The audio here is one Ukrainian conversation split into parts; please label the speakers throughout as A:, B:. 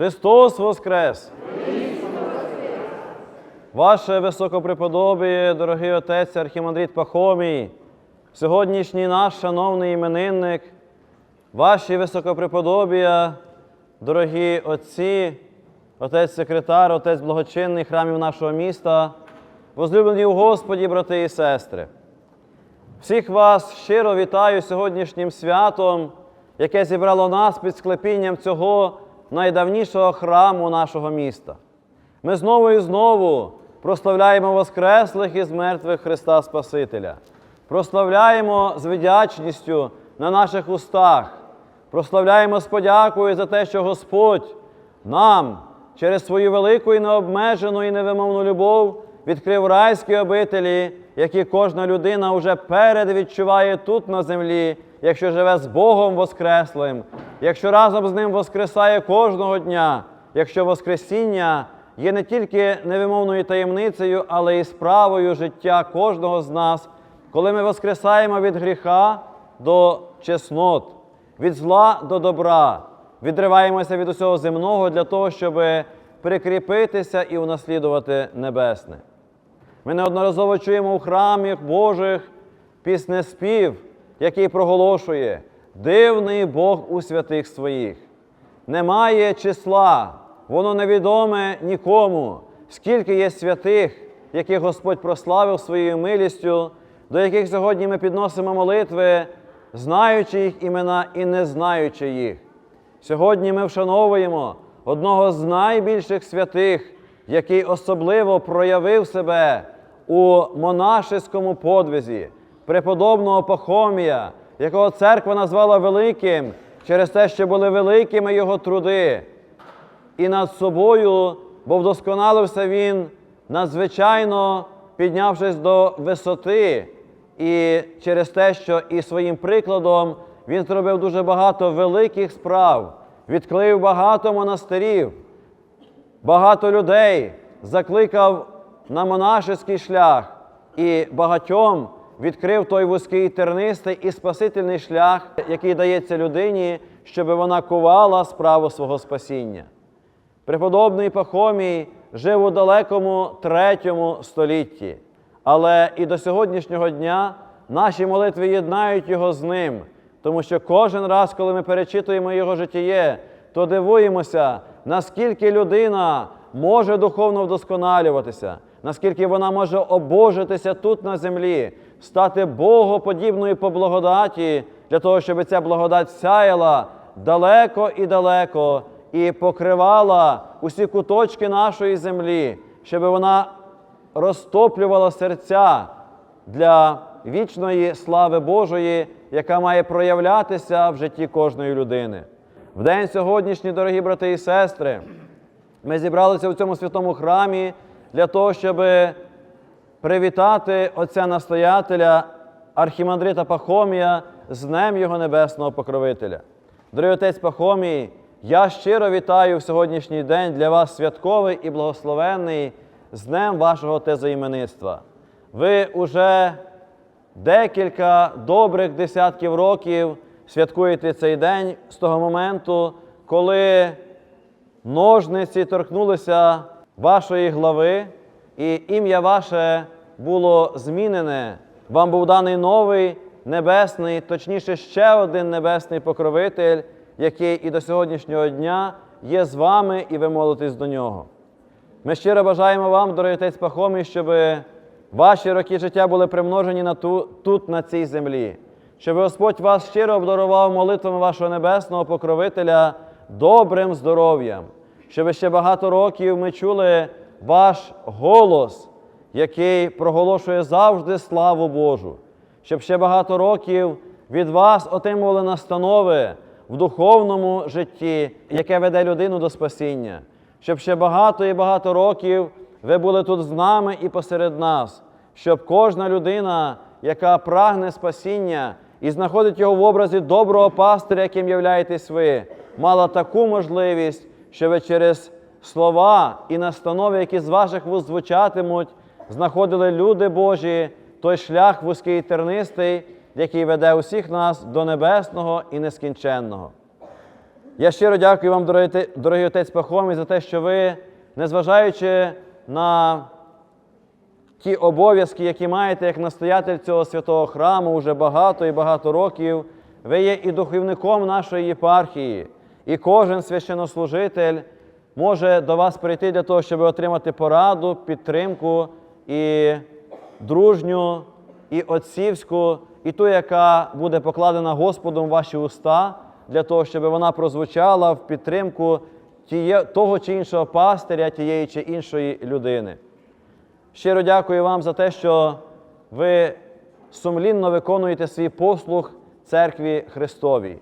A: Христос Воскрес! Ваше високопреподобіє, дорогий отець Архімандрит Пахомій, сьогоднішній наш шановний іменинник, ваші високопреподобія, дорогі отці, отець секретар, отець благочинний храмів нашого міста, возлюблені у Господі, брати і сестри. Всіх вас щиро вітаю сьогоднішнім святом, яке зібрало нас під склепінням цього найдавнішого храму нашого міста. Ми знову і знову прославляємо Воскреслих із мертвих Христа Спасителя, прославляємо з вдячністю на наших устах, прославляємо з подякою за те, що Господь нам через свою велику і необмежену і невимовну любов відкрив райські обителі, які кожна людина вже передвідчуває тут на землі, якщо живе з Богом Воскреслим, якщо разом з Ним воскресає кожного дня, якщо Воскресіння є не тільки невимовною таємницею, але і справою життя кожного з нас, коли ми воскресаємо від гріха до чеснот, від зла до добра, відриваємося від усього земного для того, щоб прикріпитися і унаслідувати небесне. Ми неодноразово чуємо у храмах Божих піснеспів, який проголошує дивний Бог у святих своїх. Немає числа, воно невідоме нікому, скільки є святих, яких Господь прославив своєю милістю, до яких сьогодні ми підносимо молитви, знаючи їх імена і не знаючи їх. Сьогодні ми вшановуємо одного з найбільших святих, який особливо проявив себе у монашеському подвизі, преподобного Пахомія, якого церква назвала великим через те, що були великими його труди. І над собою, бо вдосконалився він надзвичайно піднявшись до висоти, і через те, що і своїм прикладом він зробив дуже багато великих справ, відклив багато монастирів, багато людей закликав на монашеський шлях і багатьом відкрив той вузький тернистий і спасительний шлях, який дається людині, щоб вона кувала справу свого спасіння. Преподобний Пахомій жив у далекому третьому столітті, але і до сьогоднішнього дня наші молитви єднають його з ним, тому що кожен раз, коли ми перечитуємо його житіє, то дивуємося, наскільки людина може духовно вдосконалюватися, наскільки вона може обожитися тут на землі, стати Богоподібною по благодаті, для того, щоб ця благодать сяяла далеко і далеко і покривала усі куточки нашої землі, щоб вона розтоплювала серця для вічної слави Божої, яка має проявлятися в житті кожної людини. В день сьогоднішній, дорогі брати і сестри, ми зібралися в цьому святому храмі для того, щоб привітати отця настоятеля архімандрита Пахомія з Днем Його Небесного Покровителя. Дорогий отець Пахомій, я щиро вітаю в сьогоднішній день для вас святковий і благословенний з Днем вашого тезоіменництва. Ви уже декілька добрих десятків років святкуєте цей день з того моменту, коли ножниці торкнулися вашої глави, і ім'я ваше було змінене. Вам був даний новий небесний, точніше, ще один небесний покровитель, який і до сьогоднішнього дня є з вами, і ви молитесь до нього. Ми щиро бажаємо вам, дорогий отець Пахомій, щоб ваші роки життя були примножені на ту, тут, на цій землі, щоб Господь вас щиро обдарував молитвами вашого небесного покровителя добрим здоров'ям, щоб ще багато років ми чули ваш голос, який проголошує завжди славу Божу, щоб ще багато років від вас отримували настанови в духовному житті, яке веде людину до спасіння, щоб ще багато і багато років ви були тут з нами і посеред нас, щоб кожна людина, яка прагне спасіння і знаходить його в образі доброго пастиря, яким являєтесь ви, мала таку можливість, що ви через слова і настанови, які з ваших вуст звучатимуть, знаходили люди Божі той шлях вузький і тернистий, який веде усіх нас до небесного і нескінченного. Я щиро дякую вам, дорогий, дорогий отець Пахомій, за те, що ви, незважаючи на ті обов'язки, які маєте як настоятель цього святого храму уже багато і багато років, ви є і духовником нашої єпархії, і кожен священнослужитель може до вас прийти для того, щоб отримати пораду, підтримку і дружню, і отцівську, і ту, яка буде покладена Господом в ваші уста, для того, щоб вона прозвучала в підтримку тіє, того чи іншого пастиря, тієї чи іншої людини. Щиро дякую вам за те, що ви сумлінно виконуєте свій послуг церкві Христовій.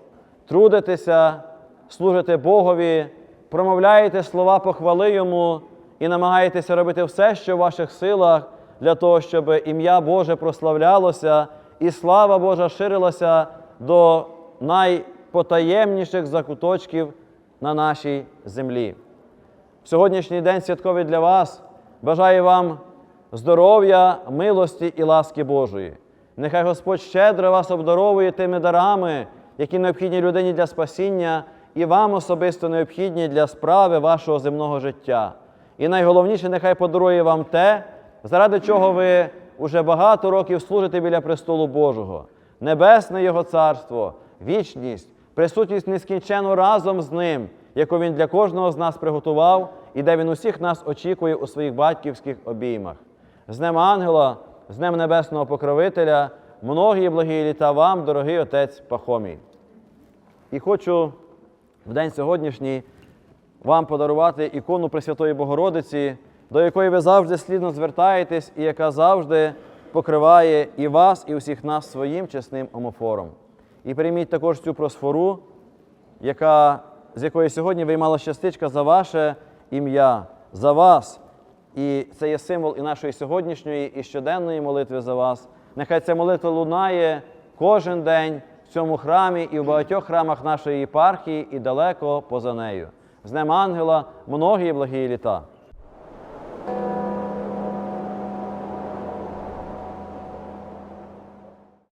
A: Трудитеся, служите Богові, промовляєте слова похвали Йому і намагаєтеся робити все, що в ваших силах, для того, щоб ім'я Боже прославлялося і слава Божа ширилася до найпотаємніших закуточків на нашій землі. В сьогоднішній день святковий для вас. Бажаю вам здоров'я, милості і ласки Божої. Нехай Господь щедро вас обдаровує тими дарами, які необхідні людині для спасіння, і вам особисто необхідні для справи вашого земного життя. І найголовніше, нехай подарує вам те, заради чого ви уже багато років служите біля престолу Божого, небесне Його царство, вічність, присутність нескінчену разом з ним, яку він для кожного з нас приготував і де він усіх нас очікує у своїх батьківських обіймах. З Днем Ангела, з Днем Небесного Покровителя, многі благі літа вам, дорогий отець Пахомій. І хочу в день сьогоднішній вам подарувати ікону Пресвятої Богородиці, до якої ви завжди слідно звертаєтесь, і яка завжди покриває і вас, і усіх нас своїм чесним омофором. І прийміть також цю просфору, яка, з якої сьогодні виймала частичка за ваше ім'я, за вас. І це є символ і нашої сьогоднішньої, і щоденної молитви за вас. Нехай ця молитва лунає кожен день в цьому храмі і в багатьох храмах нашої єпархії, і далеко поза нею. З Днем Ангела, многі благі літа.